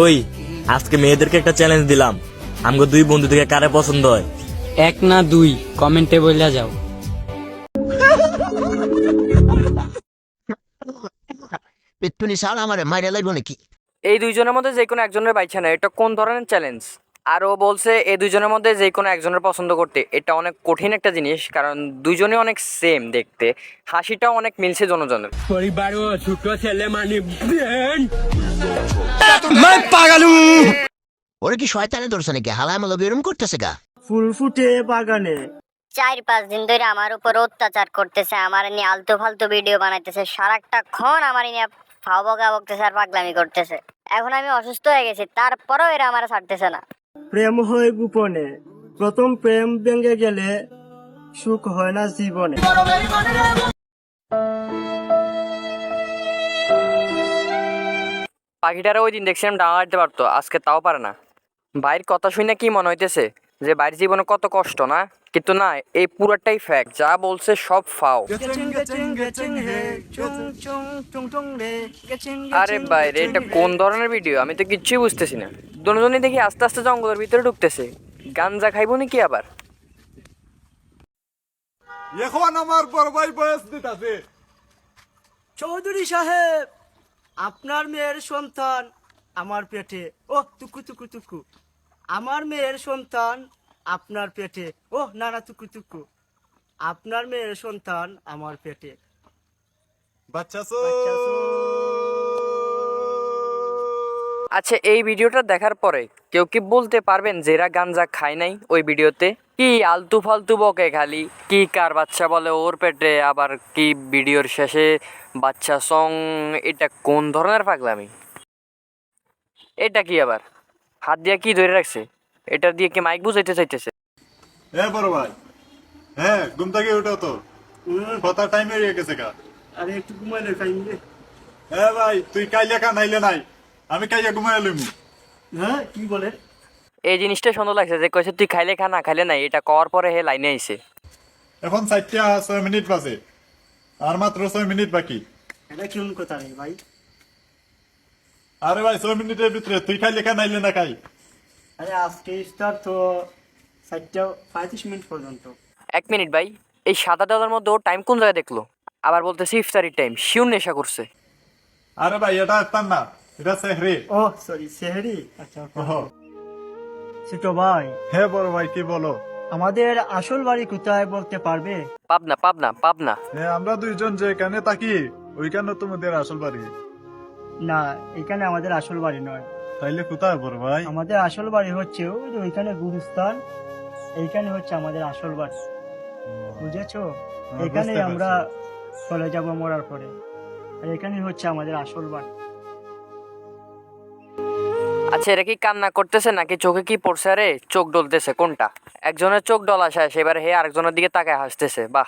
ওই আজকে মেয়েদেরকে একটা চ্যালেঞ্জ দিলাম। আমগো দুই বন্ধু থেকে কারে পছন্দ হয়? এক না দুই কমেন্টে বইলা যাও। পেট্টুনি সাল আমারে মাইরে লাগবো নাকি? এই দুইজনের মধ্যে যে কোনো একজনের বাইছে না এটা কোন ধরনের চ্যালেঞ্জ আর ও বলছে এই দুজনের মধ্যে যে কোনো একজনের পছন্দ করতে। এটা অনেক কঠিন একটা জিনিস কারণ দুইজনে অনেক সেম দেখতে। হাসিটাও অনেক মিলছে জনজনের। ওরে কি শয়তানে ধরছে নাকি? হালা মালো বেরম করতেছে গা। ফুল ফুটে বাগানে। চার পাঁচ দিন ধরে আমার উপর অত্যাচার করতেছে আমার নিয়ে আলতু ফালতু ভিডিও বানাইতেছে সারাটা ক্ষণ আমার নিয়ে ফাও বগা বকতেছে আর পাগলামি করতেছে। এখন আমি অসুস্থ হয়ে গেছি তারপরেও এরা আমার ছাড়তেছে না। প্রেম হয় গোপনে, প্রথম প্রেম ভেঙে গেলে সুখ হয় না জীবনে। পাখিটারে ওই দিন দেখছিলাম ডাঙা হাঁটতে পারতো, আজকে তাও পারে না। ভাইয়ের কথা শুনে কি মনে হইতেছে যে বাইরের জীবনে কত কষ্ট, না? কিন্তু না এই পুরাটাই ফ্যাক্ট যা বলছে সব ফাও। আরে বাইরে এটা কোন ধরনের ভিডিও আমি তো কিচ্ছুই বুঝতেছি না। দুজনই দেখি আস্তে আস্তে জঙ্গলের ভিতরে ঢুকতেছে। গাঞ্জা খাইবো নাকি আবার? এখন আমার বড় ভাই বয়স দিতাছে। চৌধুরী সাহেব আপনার মেয়ের সন্তান আমার পেটে। ও টুকু টুকু টুকু। আমার মেয়ের সন্তান আপনার পেটে। ও না না টুকু টুকু আপনার মেয়ের সন্তান আমার পেটে। বাচ্চা আচ্ছা এই ভিডিওটা দেখার পরে কেউ কি বলতে পারবেন যে এরা গাঞ্জা খায় নাই ওই ভিডিওতে? কি আলতু ফালতু বকে খালি? কি কার বাচ্চা বলে ওর পেটে? আবার কি ভিডিওর শেষে বাচ্চা সং? এটা কোন ধরনের পাগলামি? এটা কি আবার? হাত দিয়ে কি ধরে রাখছে? এটা দিয়ে কি মাইক বুঝাইতে চাইতেছে? হ্যাঁ বড় ভাই। হ্যাঁ ঘুম থেকে উঠো তো। কথা টাইম হয়ে গেছে গা। আরে একটু ঘুমাইলে রে। হ্যাঁ ভাই তুই কাইলে কা নাইলে নাই। আমি কাইয়া ঘুমাই লইমু। হ্যাঁ কি বলে? এই জিনিসটা সুন্দর লাগছে যে কইছে তুই খাইলে খা না খাইলে নাই এটা করার পরে হে লাইনে আইছে। এখন চারটা ছয় মিনিট বাজে। আর মাত্র ছয় মিনিট বাকি। এটা কেমন কথা রে ভাই? আরে ভাই ছয় মিনিটের ভিতরে তুই খাইলে কা নাইলে না খাই। আরে আজকে স্টার তো চারটা পঁয়ত্রিশ মিনিট পর্যন্ত। এক মিনিট ভাই এই মধ্যে ও টাইম কোন জায়গায় দেখল? আবার বলতেছে ইফতারির টাইম শিউর নেশা করছে। আরে ভাই এটা না এটা সেহরে। ও সরি সেহরি? আচ্ছা ছোট ভাই। হ্যাঁ বড় ভাই কি বলো? আমাদের আসল বাড়ি কোথায় বলতে পারবে? পাবনা পাবনা পাবনা। হ্যাঁ আমরা দুইজন যে এখানে থাকি ওইখানে তোমাদের আসল বাড়ি। না এখানে আমাদের আসল বাড়ি নয়। তাইলে কোথায় বড় ভাই? আমাদের আসল বাড়ি হচ্ছে ওই যে ওইখানে গুরুস্থান। এইখানে হচ্ছে আমাদের আসল বাড়ি। বুঝেছ? হ্যাঁ, এখানে আমরা চলে যাব মরার পরে। আর এখানে হচ্ছে আমাদের আসল বাড়ি। আচ্ছা এরা কি কান্না করতেছে নাকি? চোখে কি পড়ছে আরে? চোখ ডলতেছে কোনটা? একজনের চোখ ডলা শেষ এবার হে আরেকজনের দিকে তাকায় হাসতেছে বাহ।